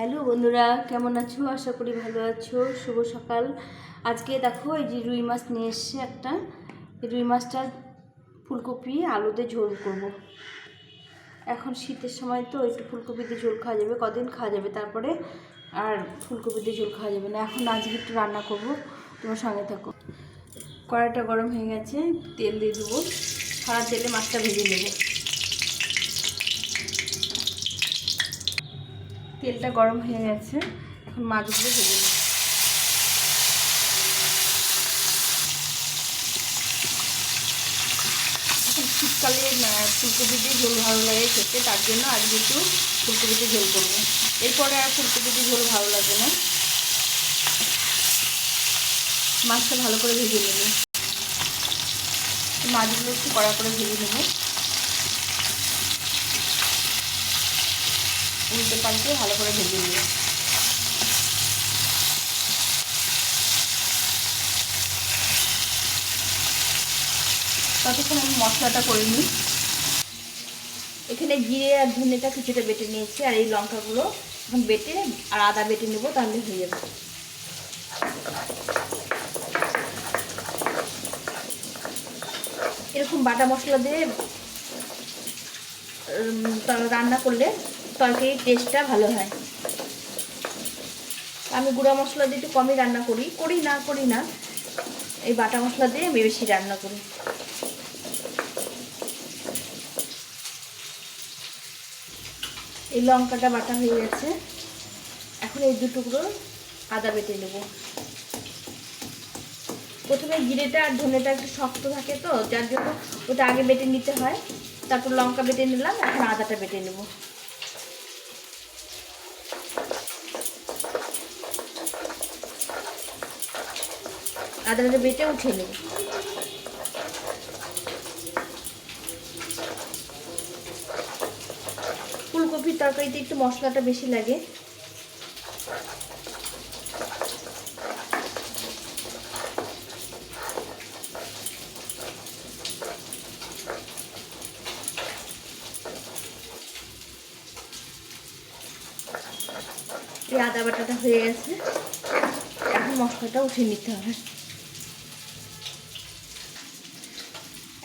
Hello বন্ধুরা, কেমন আছো? আশা করি ভালো আছো। শুভ সকাল। আজকে দেখো, এই যে রুই মাছ নিয়ে এসছে একটা। রুই মাছটা ফুলকপি আলুতে ঝোল করব। এখন শীতের সময় তো একটু ফুলকপিতে ঝোল খাওয়া যাবে, কদিন খাওয়া যাবে তারপরে আর ফুলকপিতে ঝোল খাওয়া যাবে না। এখন আজকে একটু রান্না করব, তোমার সঙ্গে থাকো। কড়াইটা গরম হয়ে গেছে, তেল দিয়ে দেবো। সারা তেলে মাছটা ভেজে নেব। তেলটা গরম হয়ে গেছে। এখন মাছগুলো ভেজে এখন শীতকালে ফুলকপি দিয়ে ঝোল ভালো লাগে খেতে, তার জন্য আজকে একটু ফুলকপিতে ঝোল করব। এরপরে আর ফুলকপিতে ঝোল ভালো লাগে না। মাছটা ভালো করে ভেজে নেব। মাছগুলো একটু কড়া করে ভেজে নেব। উল্টে পাল্টে ভালো করে ভেজে নেব। ততক্ষণ আমি মশলাটা করে নিই। এখানে জিরে আর ধনেটা কিছুটা বেটে নিয়েছি আর এই লঙ্কাগুলো এখন বেটে আর আদা বেটে নেব, তাহলে হয়ে যাবে। এরকম বাটা মশলা দিয়ে রান্না করলে তরকারির টেস্টটা ভালো হয়। আমি গুঁড়া মশলা দিয়ে একটু কমই রান্না করি। করি না করি না। এই বাটা মশলা দিয়ে আমি বেশি রান্না করি। এই লঙ্কাটা বাটা হয়ে গেছে। এখন এই দু টুকরো আদা বেটে নেব। প্রথমে জিরেটা আর ধনেটা একটু শক্ত থাকে তো, যার জন্য ওটা আগে বেটে নিতে হয়। তারপর লঙ্কা বেটে নিলাম, এখন আদাটা বেটে নেব। আদাটা বেটে উঠে নেব ফুলকপির তরকারিতে একটু মশলাটা বেশি লাগে। এই আদা বাটাটা হয়ে গেছে। এখন মশলাটা উঠিয়ে নিতে হবে।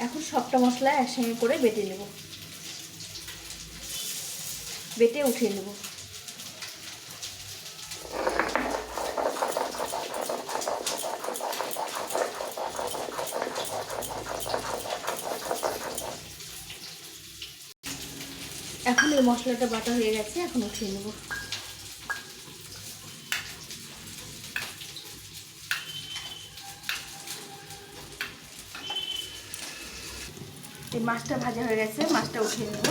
এখন সবটা মশলা একসঙ্গে করে বেটে নেব। বেটে উঠিয়ে নেব। এখন এই মশলাটা বাটা হয়ে গেছে, এখন উঠিয়ে নেব। মাছটা ভাজা হয়ে গেছে, মাছটা উঠিয়ে নেব।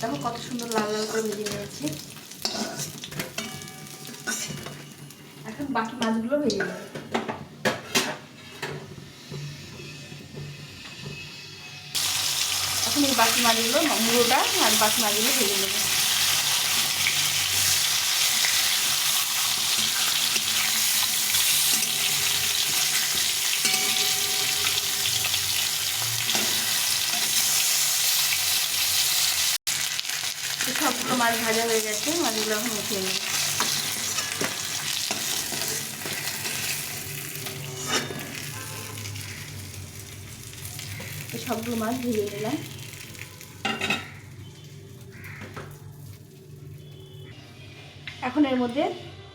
দেখো কত সুন্দর লাল লাল করে ভেজে নিয়েছি। এখন বাকি মাছগুলো ভেজে নেব। এখন এই বাকি মাছগুলো, মুড়োটা আর বাকি মাছগুলো ভেজে নেব এই সবগুলো মাছ ভাজা হয়ে গেছে এই সবগুলো মাছ ভেজে নিলাম। এখন এর মধ্যে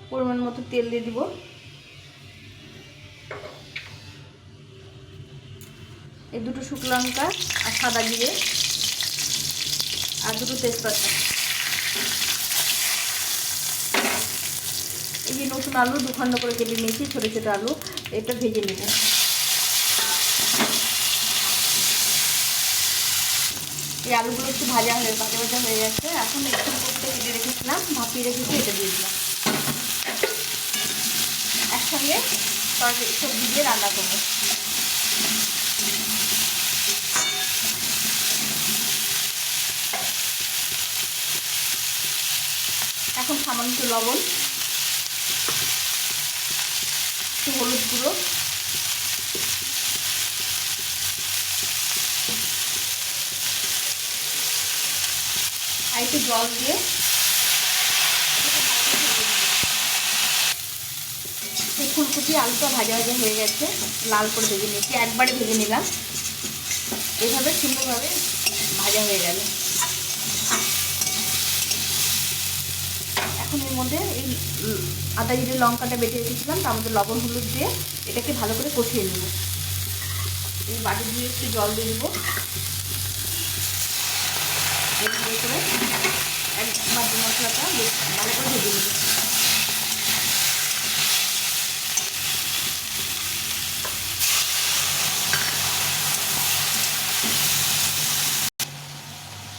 পরিমাণ মতো তেল দিয়ে দিব। এই দুটো শুকনো লঙ্কা আর সাদা জিরে আর দুটো তেজপাতা। যে নতুন আলু দু খণ্ড করে কেটে নিয়েছি, ছোটো ছোটো আলু। এটা ভেজে নেব। এই আলুগুলো একটু ভাজা হয়ে, ভাজা ভাজা হয়ে গেছে। এখন একটু করতে কেটে রেখেছিলাম, ভাপিয়ে রেখেছি, এটা দিয়ে দিলাম। একসঙ্গে সবজি দিয়ে রান্না করব। এখন সামান্য লবণ। একটু হলুদ গুঁড়ো। আর একটু জল দিয়ে ফুলকপি আলুটা ভাজা ভাজা হয়ে গেছে, লাল করে ভেজে নিয়েছি, একবারে ভেজে নিলাম। এভাবে সুন্দরভাবে ভাজা হয়ে গেল। এখন এর মধ্যে এই আদা, জিরে, লঙ্কাটা বেটে রেখেছিলাম, তার মধ্যে লবণ, হলুদ দিয়ে এটাকে ভালো করে কষিয়ে নেব। এই বাটি দিয়ে একটু জল দিয়ে দেবো। মশলাটা ভালো করে ভেজে নেব।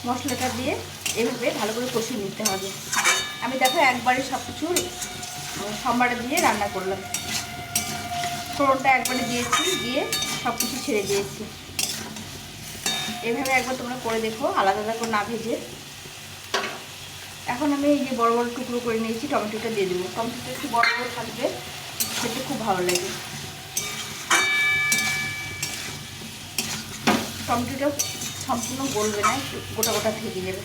মশলাটা দিয়ে এভাবে ভালো করে কষিয়ে নিতে হবে। আমি দেখো একবারে সব কিছু সম্বারে দিয়ে রান্না করলাম। ফোড়নটা একবারে দিয়েছি, দিয়ে সব কিছু ছেড়ে দিয়েছি। এভাবে একবার তোমরা করে দেখো, আলাদা আলাদা করে না ভেজে। এখন আমি এই যে বড় বড় টুকরো করে নিয়েছি, টমেটোটা দিয়ে দেবো। টমেটোটা একটু বড় বড় থাকবে, খেতে খুব ভালো লাগে। টমেটোটা সম্পূর্ণ গলবে না গোটা গোটা থেকে যাবে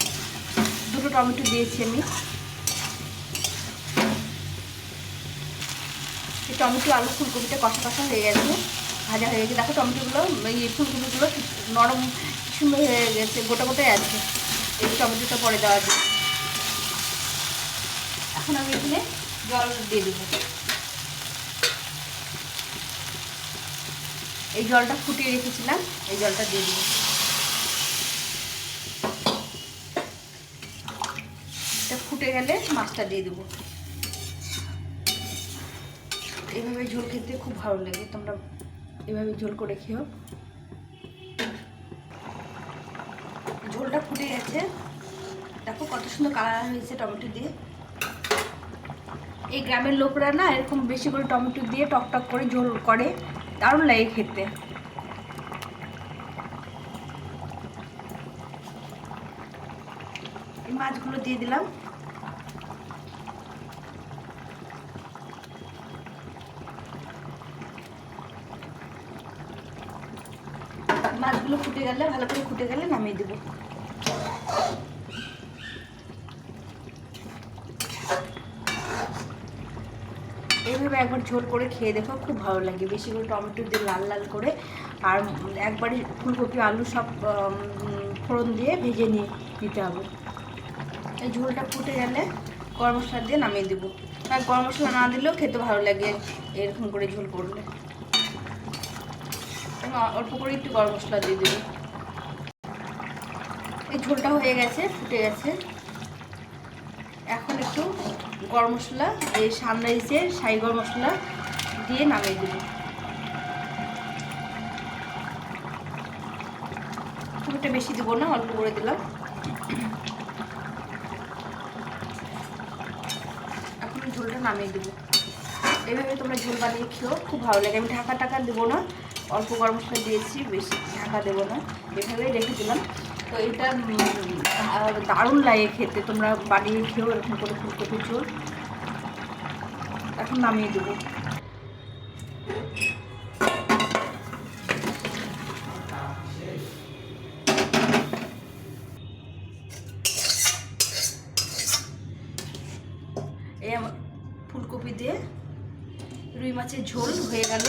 দুটো টমেটো দিয়েছি আমি। টমেটো, আলু, ফুলকপিটা কষা কষা হয়ে গেছে, ভাজা হয়ে গেছে। দেখো টমেটোগুলো, এই ফুলকপিগুলো নরম সুন্দর হয়ে গেছে, গোটা গোটাই আছে। এই টমেটোটা পরে দেওয়া যায় এখন আমি এখানে জল দিয়ে দেবো। এই জলটা ফুটিয়ে রেখেছিলাম, এই জলটা দিয়ে দেবো। ফুটে গেলে মাছটা দিয়ে দেবো। এভাবে ঝোল খেতে খুব ভালো লাগে। তোমরা এভাবে ঝোল করে খেও। ঝোলটা ফুটে গেছে। দেখো কত সুন্দর কালার হয়েছে টমেটো দিয়ে। এই গ্রামের লোকরা না এরকম বেশি করে টমেটো দিয়ে টক টক করে ঝোল করে। দারুণ লাগে খেতে। মাছগুলো দিয়ে দিলাম। মাছগুলো ফুটে গেলে, ভালো করে ফুটে গেলে নামিয়ে দেবো। এইভাবে একবার ঝোল করে খেয়ে দেখো, খুব ভালো লাগে। বেশি করে টমেটো দিয়ে লাল লাল করে আর একবারে ফুলকপি, আলু সব ফোড়ন দিয়ে ভেজে নিয়ে নিতে হবে। এই ঝোলটা ফুটে গেলে গরম মশলা দিয়ে নামিয়ে দেবো। আর গরম মশলা না দিলেও খেতে ভালো লাগে এরকম করে ঝোল করলে। আমি অল্প করে একটু গরম মশলা দিয়ে দেবো। এই ঝোলটা হয়ে গেছে, ফুটে গেছে। এখন একটু গরম মশলা এই সানরাইসের সাই গরম মশলা দিয়ে নামিয়ে দেবো। খুব একটা বেশি দেবো না, অল্প করে দিলাম। এখন ঝোলটা নামিয়ে দেবো। এভাবে তোমরা ঝোল বানিয়ে খেও খুব ভালো লাগে। আমি ঢাকা টাকা দেবো না অল্প গরম মশলা দিয়েছি, বেশি ঢাকা দেবো না। এভাবেই রেখে দিলাম। তো এটা দারুণ লাগে খেতে। তোমরা বানিয়ে খেও এরকম করে ফুলকপি ঝোল। এখন নামিয়ে দেবো। ফুলকপি দিয়ে রুই মাছের ঝোল হয়ে গেল।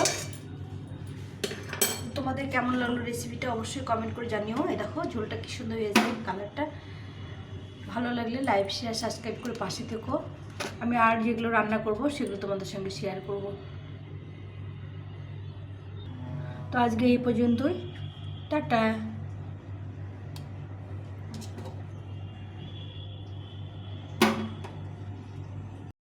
তোমাদের কেমন লাগল রেসিপিটা অবশ্যই কমেন্ট করে জানিও। এ দেখো, ঝোলটা কি সুন্দর হয়েছে কালারটা ভালো লাগলে লাইভ শেয়ার সাবস্ক্রাইব করে পাশে থেকো। আমি আর যেগুলো রান্না করব, সেগুলো তোমাদের সঙ্গে শেয়ার করব। তো আজকে এই পর্যন্তই। টাটা।